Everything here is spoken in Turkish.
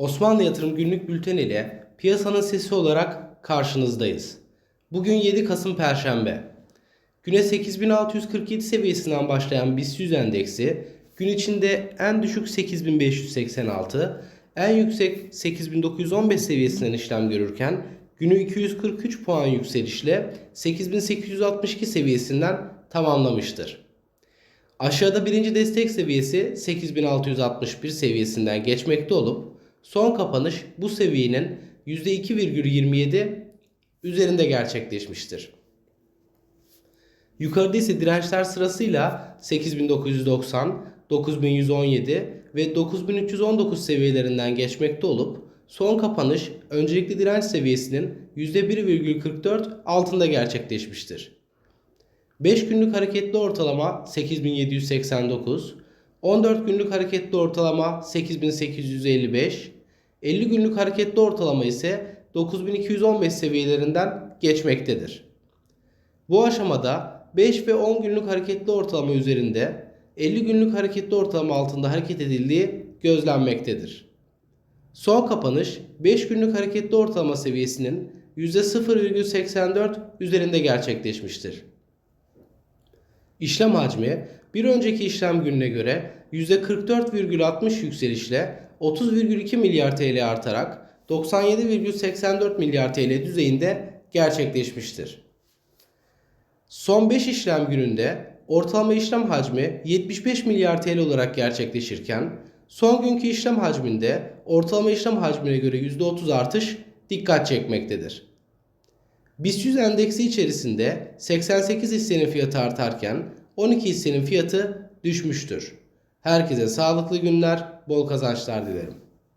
Osmanlı Yatırım Günlük Bülten ile piyasanın sesi olarak karşınızdayız. Bugün 7 Kasım Perşembe. Güne 8647 seviyesinden başlayan BIST 100 endeksi gün içinde en düşük 8586, en yüksek 8915 seviyesinden işlem görürken günü 243 puan yükselişle 8862 seviyesinden tamamlamıştır. Aşağıda birinci destek seviyesi 8661 seviyesinden geçmekte olup son kapanış bu seviyenin %2,27 üzerinde gerçekleşmiştir. Yukarıda ise dirençler sırasıyla 8990, 9117 ve 9319 seviyelerinden geçmekte olup son kapanış öncelikli direnç seviyesinin %1,44 altında gerçekleşmiştir. 5 günlük hareketli ortalama 8789, 14 günlük hareketli ortalama 8855, 50 günlük hareketli ortalama ise 9215 seviyelerinden geçmektedir. Bu aşamada 5 ve 10 günlük hareketli ortalama üzerinde 50 günlük hareketli ortalama altında hareket edildiği gözlenmektedir. Son kapanış 5 günlük hareketli ortalama seviyesinin %0,84 üzerinde gerçekleşmiştir. İşlem hacmi bir önceki işlem gününe göre %44,60 yükselişle 30,2 milyar TL artarak 97,84 milyar TL düzeyinde gerçekleşmiştir. Son 5 işlem gününde ortalama işlem hacmi 75 milyar TL olarak gerçekleşirken son günkü işlem hacminde ortalama işlem hacmine göre %30 artış dikkat çekmektedir. BIST 100 endeksi içerisinde 88 hissenin fiyatı artarken 12 hissenin fiyatı düşmüştür. Herkese sağlıklı günler, bol kazançlar dilerim.